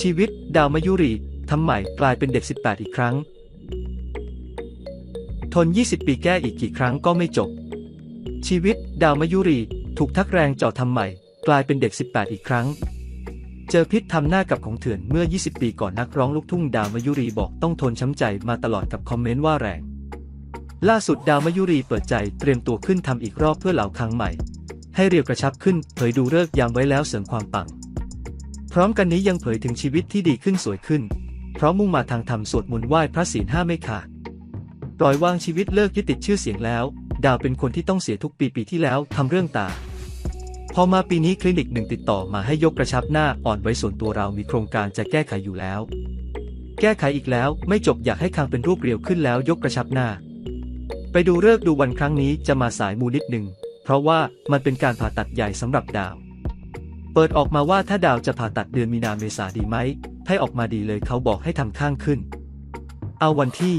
ชีวิต ดาวมายุรีทำใหม่กลายเป็นเด็ก 18 อีกครั้ง ทน 20 ปีแก้อีกกี่ครั้งก็ไม่จบ ชีวิต ดาวมายุรี ถูกทักแรงเจาะทำใหม่ กลายเป็นเด็ก 18 อีกครั้ง เจอพิษทำหน้ากับของเถื่อนเมื่อ 20 ปีก่อนนักร้องลูกทุ่งดาวมายุรีบอกต้องทนช้ำใจมาตลอดกับคอมเมนต์ว่าแรง ล่าสุดดาวมายุรีเปิดใจเตรียมตัวขึ้นทำอีกรอบเพื่อเหล่าครั้งใหม่ ให้เรียวกระชับขึ้นเผยดูเลิกยามไว้แล้วเสริมความปัง พร้อมกันนี้ยังเผยถึงชีวิตที่ดีขึ้นสวยขึ้น เพราะมุ่งมาทางธรรมสวดมนต์ไหว้พระศีลห้าไม่ขาดปล่อยวางชีวิตเลิกยึดติดชื่อเสียงแล้ว ดาวเป็นคนที่ต้องเสียทุกปีปีที่แล้วทำเรื่องตา พอมาปีนี้คลินิกหนึ่งติดต่อมาให้ยกกระชับหน้าอ่อนไว้ส่วนตัวเรามีโครงการจะแก้ไขอยู่แล้ว แก้ไขอีกแล้วไม่จบอยากให้คางเป็นรูปเรียวขึ้นแล้วยกกระชับหน้า ไปดูเลิกดูวันครั้งนี้จะมาสายมูนิดหนึ่งเพราะว่ามันเป็นการผ่าตัดใหญ่สำหรับดาว เปิดออกมาว่าถ้าดาวจะผ่าตัดเดือนมีนาเมษาดีไหม ให้ออกมาดีเลยเขาบอกให้ทำข้างขึ้น เอาวันที่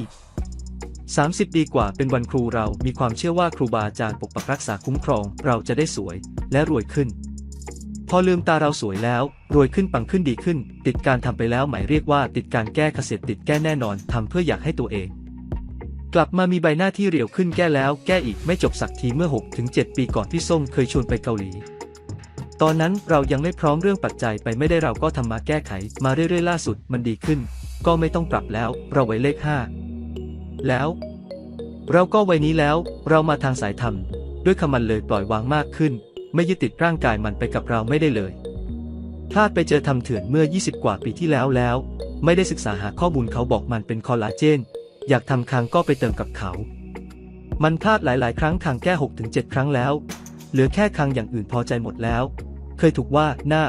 30 ดีกว่าเป็นวันครูเรามีความเชื่อว่าครูบาอาจารย์ปกปักรักษาคุ้มครอง เราจะได้สวยและรวยขึ้น พอลืมตาเราสวยแล้ว รวยขึ้นปังขึ้นดีขึ้น ติดการทำไปแล้วหมายเรียกว่าติดการแก้เกษตรติดแก้แน่นอนทำเพื่ออยากให้ตัวเองกลับมามีใบหน้าที่เรียวขึ้นแก้แล้วแก้อีกไม่จบสักทีเมื่อ 6-7 ปีก่อนพี่ส้มเคยชวนไปเกาหลี ตอนนั้นเรายังไม่พร้อมเรื่องปัจจัยไปไม่ได้เราก็ทำมาแก้ไข มาเรื่อยๆล่าสุดมันดีขึ้น ก็ไม่ต้องปรับแล้ว เราไว้เลข 5 แล้ว เราก็วัยนี้แล้ว เรามาทางสายธรรม ด้วยคำมันเลยปล่อยวางมากขึ้น ไม่ยึดติดร่างกายมันไปกับเราไม่ได้เลยพลาดไปเจอทำเถื่อนเมื่อ 20 กว่าปีที่แล้วแล้ว ไม่ได้ศึกษาหาข้อมูลเขาบอกมันเป็นคอลลาเจน อยากทำคางก็ไปเติมกับเขา มันพลาดหลาย ๆ ครั้งคางแก้6-7 ครั้งแล้ว เหลือแค่คางอย่างอื่นพอใจหมดแล้ว เคยถูกว่าหน้า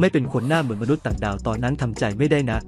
ไม่เป็นคนหน้าเหมือนมนุษย์ต่างดาวตอนนั้นทำใจไม่ได้นะ